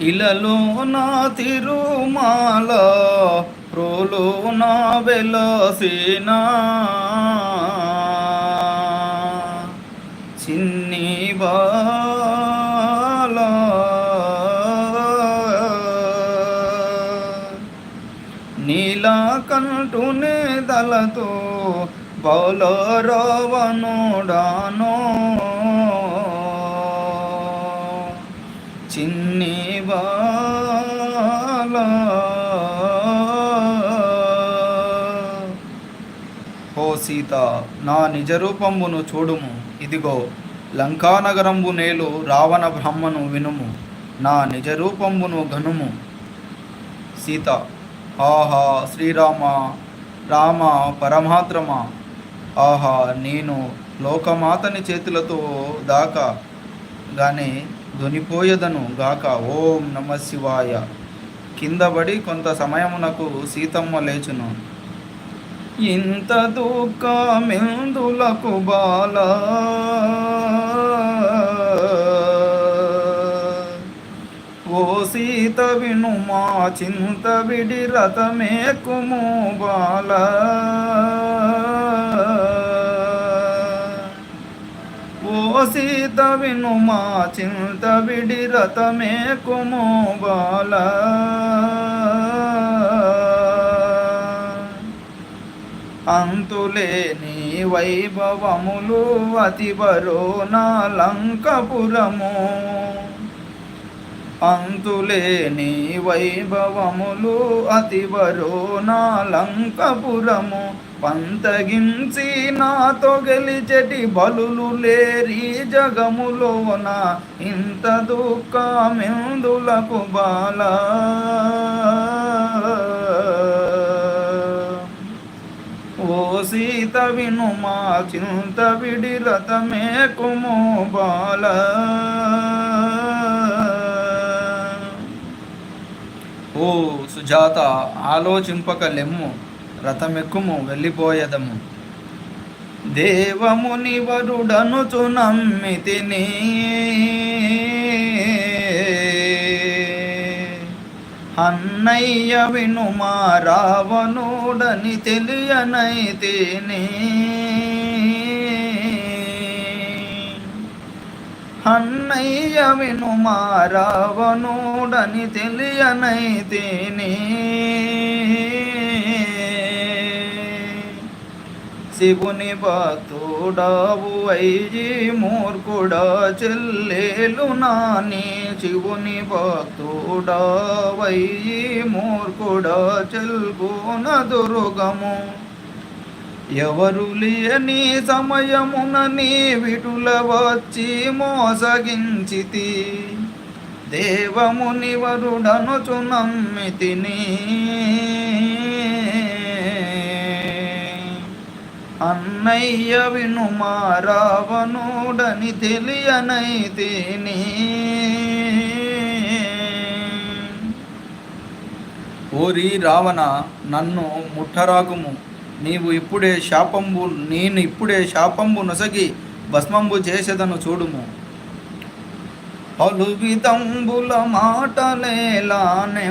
ఇలలో నా తిరుమాల ప్రోలో నా వెలసేనా. చిన్ని బాల. నీలా కంటునే దళతో బలరవనుడానో చిన్ని బాల ఓ సీత నా నిజరూపంబును చూడుము. ఇదిగో లంకానగరంబు నేలు రావణ బ్రహ్మను వినుము. నా నిజ రూపంబును ఘనుము సీత ఆహా శ్రీరామ రామ పరమాత్రమ? ఆహా నేను లోకమాతని చేతులతో దాకా. గానే దునిపోయదను గాక. ఓం నమ శివాయ. కిందబడి కొంత సమయమునకు సీతమ్మ లేచును. ఇంత దుఃఖమెందులకు బాల? ఓ సీత విను మా చింత విడి రథమే కుము బాల. సీత విను మా చింత విడి రథమేకుము బాల అంతులేని వైభవములు అతివరో నా లంకపురము. అంతులేని వైభవములు అతివరో నా లంకపురము. పంతగించి నాతో గెలిచెటి బలులు లేరి జగములోన ఇంత దుఃఖమెందులకు బాలా? ఓ సీత విను మా చింత విడిరతమే కుమో బాల. ఓ సుజాత ఆలోచింపక లెమ్ము. రథమెక్కుము వెళ్ళిపోయేదము. దేవముని వరుడనుచు నమ్మితిని. అన్నయ్య వినుమా రావణుడని తెలియనైతేనే. అన్నయ్య వినుమా రావణుడని తెలియనైతేనే. శివుని భక్తుడావు అయ్యి మూర్ఖుడా చెల్లేలు నాని. శివుని భక్తుడావయ్యి మూర్ఖుడా చెల్గున దుర్గము. ఎవరు లేని సమయమున నీ విటుల వచ్చి మోసగించితి. దేవముని వరుడనుచు నమ్మితిని. అన్నయ్య వినుమా రావణుడని తెలియనైతేని ఓరి రావణ నన్ను ముట్టరాకుము. నీవు ఇప్పుడే శాపంబు నేను ఇప్పుడే శాపంబు నొసగి భస్మంబు చేసేదను చూడుము. పలు విధంబుల మాటలేలానే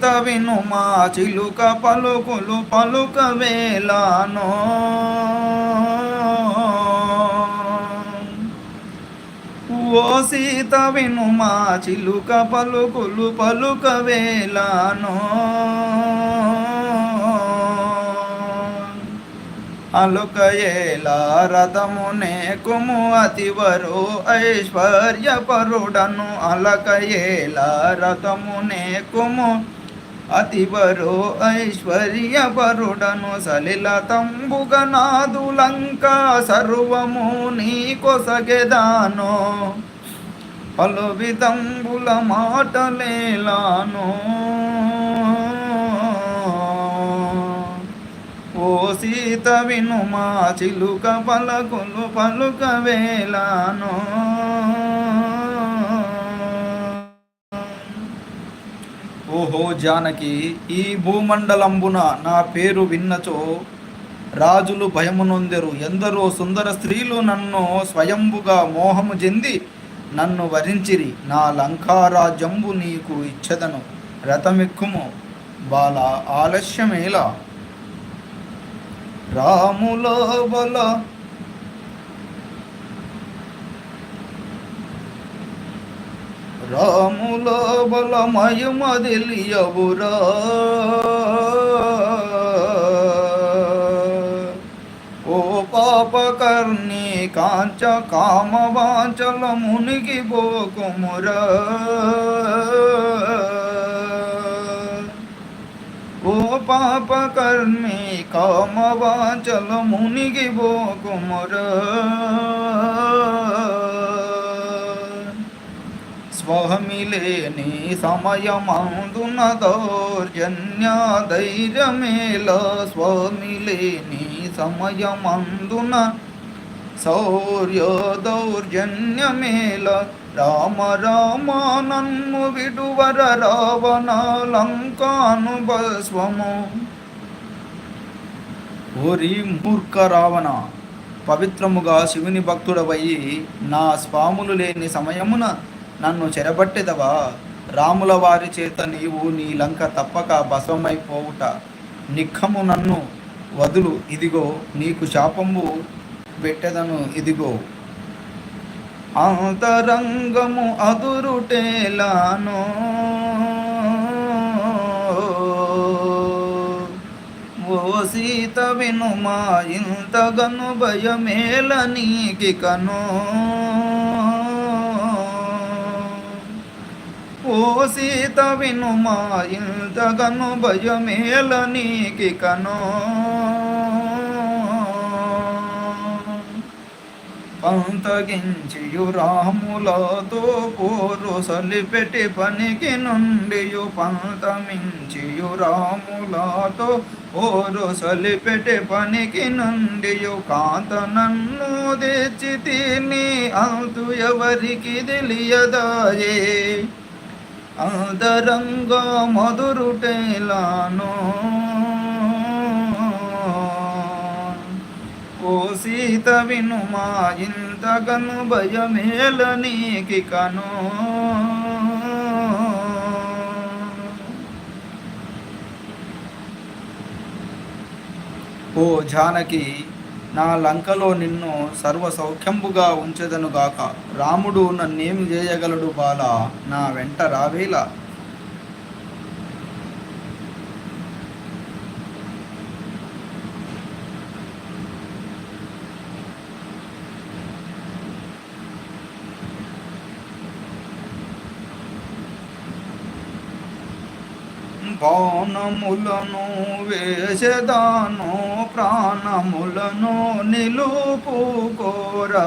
సీత వినుమా చిలుక పలుకులు పలుక వేలానో. ఓ సీత వినుమా చిలుక పలుకులు పలుక వేలానో. అలుకయేలా రథమునే కుము అతివరు ఐశ్వర్యపరుడను. అలకయేలా రథమునే కుము అతివరు ఐశ్వర్యపరుడను సలిల తంబుగనాదులంక సర్వము నీకొసగెదానో పలు విధంబుల మాటలేలాను. ఓ సీత వినుమా చిలుక పలకులు పలుక వేలాను. ఓహో జానకి ఈ భూమండలంబున నా పేరు విన్నచో రాజులు భయమునొందెరు. ఎందరో సుందర స్త్రీలు నన్ను స్వయంబుగా మోహము చెంది నన్ను వరించిరి. నా లంకారాజ్యంబు నీకు ఇచ్చదను. రథమెక్కుము. బాల ఆలస్యమేలా. రాములో బల రాముల బలమయమదిలియవురా ఓ పాపకర్ణి కాంచ కామ వాంచల మునిగి పోకుమురా ఓ పాపకర్మి కామ వాంచల మునిగి పోకుమురా స్వహమిలేని సమయమందున దౌర్జన్య ధైర్యమేల స్వమిలేని సమయమందున శౌర్య దౌర్జన్యమేల రామ రామ నన్ను విడువర రావణ లంకాను భస్వము. ఓరి మూర్ఖ రావణ పవిత్రముగా శివుని భక్తుడవయ్యి నా స్వాములు లేని సమయమున నన్ను చెరబట్టెదవా? రాముల వారి చేత నీవు నీ లంక తప్పక బసమైపోవుట నిఖము నన్ను వదులు ఇదిగో నీకు శాపము పెట్టెదను ఇదిగో. అంతరంగము అదురుటేలాను. ఓ సీత వినుమా ఇంతగను భయమేల నీకి కను ఓ సీత వినుమా ఇంతగను భయమేల నీకి కను. పంతగించియు రాములతో పోరు సలిపెట్టి పనికి నుండియు పంతమించియు రాములతో పోరు సలిపెట్టి పనికి నుండియు కాంత నన్ను తెచ్చి తిని అంతు ఎవరికి తెలియదాయే? ఆదరంగా మధురుటేలాను ఓ సీత వినుమా ఇంతగను భయమేల నీకి కను ఓ జానకి నా లంకలో నిన్ను సర్వ సౌఖ్యంబుగా ఉంచెదనుగాక రాముడు నన్నేమి చేయగలడు బాల? నా వెంట రావేలా? బాణములను వేసెదాను ప్రాణములను నిలుపుకోరా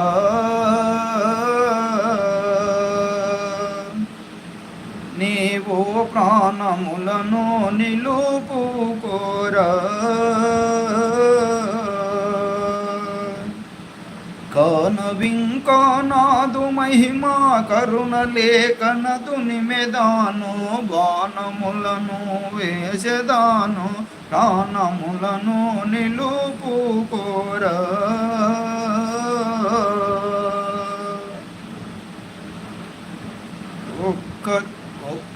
నీవు ప్రాణములను నిలుపుకోరా కనవింకానాదు మహిమా కరుణ లేఖనదు నిమెదాను బాణములను వేసెదాను ప్రాణములను నిలుపుకోరా ఒక్క ఒక్క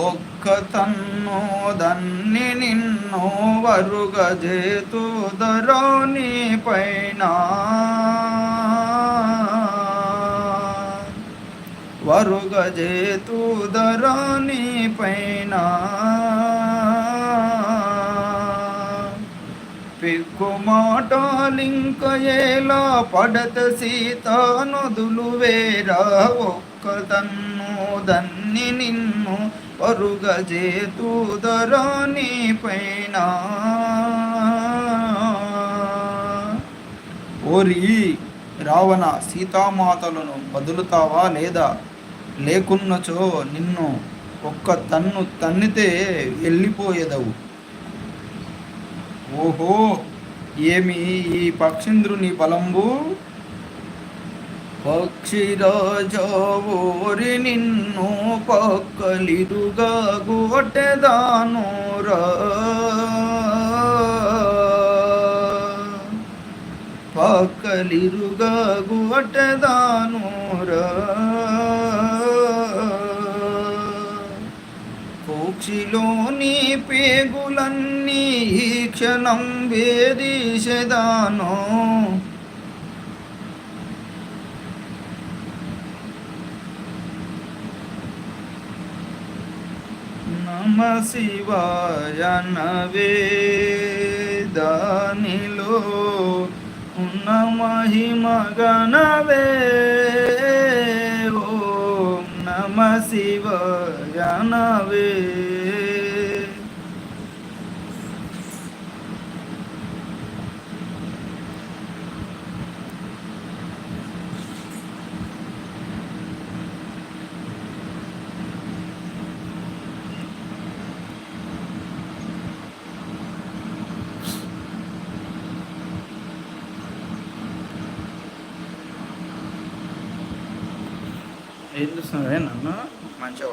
ఒక్క తన్ను దన్ని నిన్ను వరుగ జేతుదరోని పైన. వరుగ జేతుదరోని పైన. పిక్కుమాటాలింక ఎలా పడత సీత నదులు వేరా ఒక్క నిన్ను పరుగ పైన. ఓరి రావణ సీతామాతలను వదులుతావా లేదా? లేకున్నచో నిన్ను ఒక్క తన్ను తన్నితే వెళ్ళిపోయేదవు ఓహో ఏమి ఈ పక్షింద్రుని బలంబు? పక్షిరాజోరి నిన్ను పక్కలిరుగా గొట్టెదానురా పక్కలిరుగా గొట్టెదానురా కోక్షిలోని పేగులన్నీ ఈ క్షణం వేదీసెదాను నమ శివాయ నవే దానిలో ఉన్న మహిమ గణవే ఓం నమ శివాయ నవే ఏం చూస్తున్నారే నన్ను? మంచిగా